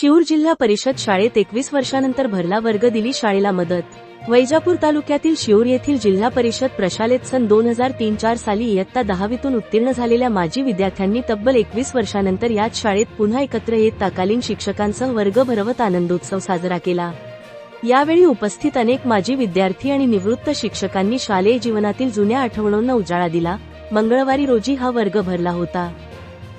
शिऊर जिल्हा परिषद शाळेत एकवीस वर्षानंतर भरला वर्ग दिली शाळेला मदत. वैजापूर तालुक्यातील शिऊर येथील जिल्हा परिषद प्रशालेत सन दोन हजार तीन चार साली इयत्ता दहावीतून उत्तीर्ण झालेल्या माजी विद्यार्थ्यांनी तब्बल एकवीस वर्षानंतर याच शाळेत पुन्हा एकत्र येत ताकालीन शिक्षकांसह वर्ग भरवत आनंदोत्सव साजरा केला. यावेळी उपस्थित अनेक माजी विद्यार्थी आणि निवृत्त शिक्षकांनी शालेय जीवनातील जुन्या आठवणींना उजाळा दिला. मंगळवारी रोजी हा वर्ग भरला होता.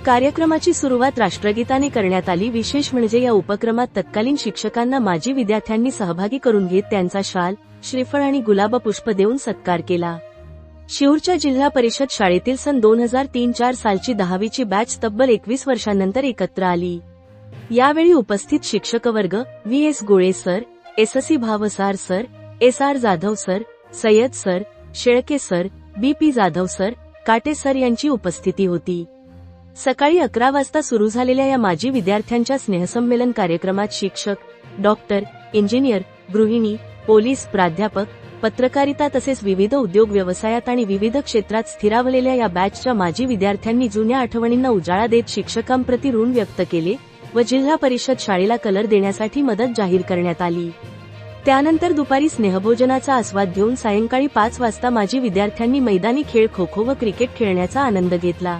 कार्यक्रमाची सुरुवात राष्ट्रगीताने करण्यात आली. विशेष म्हणजे या उपक्रमात तत्कालीन शिक्षकांना माजी विद्यार्थ्यांनी सहभागी करून घेत त्यांचा शाल श्रीफळ आणि गुलाब पुष्प देऊन सत्कार केला. शिऊरच्या जिल्हा परिषद शाळेतील सन दोन हजार तीन चार सालची दहावीची बॅच तब्बल एकवीस वर्षांनंतर एकत्र आली. यावेळी उपस्थित शिक्षक वर्ग V. S. Gole sir S. S. C. Bhavsar sir S. R. Jadhav sir Sayyad sir Shelke sir B. P. Jadhav sir Kate sir यांची उपस्थिती होती. सकाळी अकरा वाजता सुरू झालेल्या या माजी विद्यार्थ्यांच्या स्नेहसंमेलन कार्यक्रमात शिक्षक डॉक्टर इंजिनियर गृहिणी पोलीस प्राध्यापक पत्रकारिता तसेच विविध उद्योग व्यवसायात आणि विविध क्षेत्रात स्थिरावलेल्या या बॅचच्या माजी विद्यार्थ्यांनी जुन्या आठवणींना उजाळा देत शिक्षकांप्रती ऋण व्यक्त केले व जिल्हा परिषद शाळेला कलर देण्यासाठी मदत जाहीर करण्यात आली. त्यानंतर दुपारी स्नेहभोजनाचा आस्वाद घेऊन सायंकाळी पाच वाजता माजी विद्यार्थ्यांनी मैदानी खेळ खो खो व क्रिकेट खेळण्याचा आनंद घेतला.